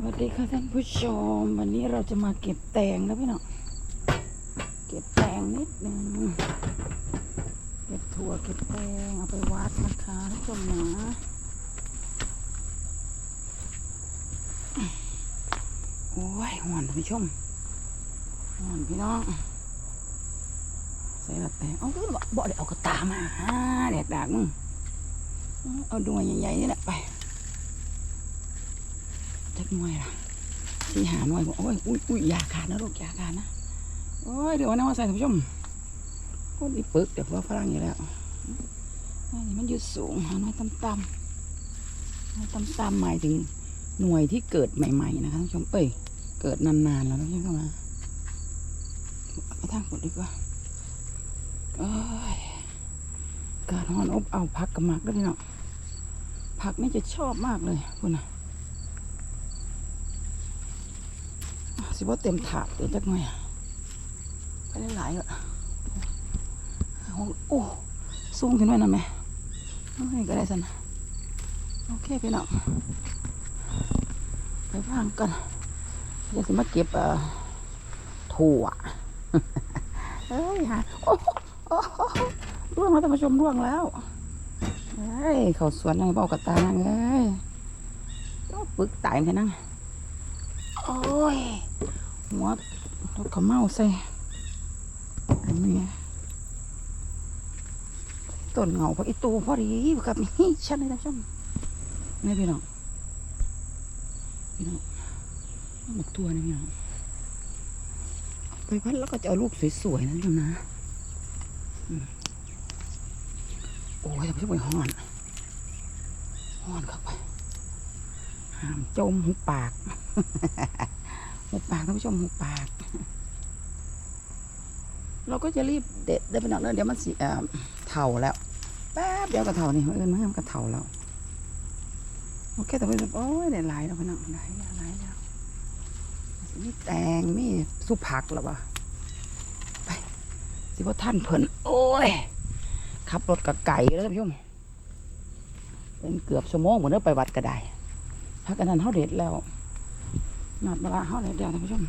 สวัสดีค่ะท่านผู้ชม วันนี้เราจะมาเก็บแตงนะพี่น้องเก็บแตงนิดนึงเก็บถั่วเก็บแตงเอาไปวัดนะคะท่านผู้ชมนะโอ้ยหอนท่านผู้ชมหอนพี่น้องใส่ละแตงเอาบ่บ่ได้เอากระตามาฮะแดกดากมึงเอาดวงใหญ่ๆนี่แหละไป หน่วยล่ะสี่หาหน่วยบอกโอ้ยอุ้ยอุ้ยยาขาดนะลูกยาขาดนะโอ้ยเดี๋ยวนนั้นมาใส่ท่านผู้ชมก็อีปึกเดี๋ยวพวกฝรั่งอยู่แล้วอันนี้มันอยู่สูงหาหน่วยต่ำๆหน่วยต่ำๆหมายถึงหน่วยที่เกิดใหม่ๆนะคะท่านผู้ชมเอ้ยเกิดนานๆแล้วท่านผู้ชมเข้ามาไปทางฝนดีกว่าโอ้ยการหอนอบเอาพักกับหมักด้วยพี่น้องผักนี่จะชอบมากเลยคุณน่ะ สิว่าเต็มถาดเดี๋ยวจักหน่อยไปได้หลายอะโอ้สูงขึ้นไว้นะแม่โอเคก็ได้สันโอเคพี่น้องไปวางกันเดี๋ยวสิมาเก็บเอ่อถั่วเฮ้ยฮะโอ้โหโอ้ร่วงแล้วท่านผู้ชมร่วงแล้วเฮ้ยเขาสวนอะไรบอกกับตานังเอ้ยต้องปึกตายกันนั่งโอ้ย หัวรถเขาเมาใส่ อันนี้ต้นเงาพออีตูพอดีกับนี่ฉันเลยนะช่างนี่พี่น้องพี่น้องหมกตัวนี่พี่น้องเอาไปพัดแล้วก็จะเอาลูกสวยๆนะพี่น้องนะโอ้ยทำไมช่วยห่อนห่อนเข้าไปห้ามจมหุบปาก หุบปากท่านผู้ชมหุบปาก เราก็จะรีบเด็ดได้ไปหน่อยเดี๋ยวมันสิเอ่อเถ่าแล้วแป๊บเดียวก็เถ่านี่เอิญมันก็เถ่าแล้วโอเคแต่เพื่อนโอ้ยได้หลายแล้วพี่น้องได้แล้วหลายแล้วมีแตงมีสุผักแล้วะไปสิว่าท่านเพิ่นโอ้ยขับรถกับไก่แล้วท่านผู้ชมเป็นเกือบชั่วโมงเหมือนเดิไปวัดก็ได้พักอันนั้นเขาเด็ดแล้ว นัดเวลาเขาเลยเดียวท่านผู้ชม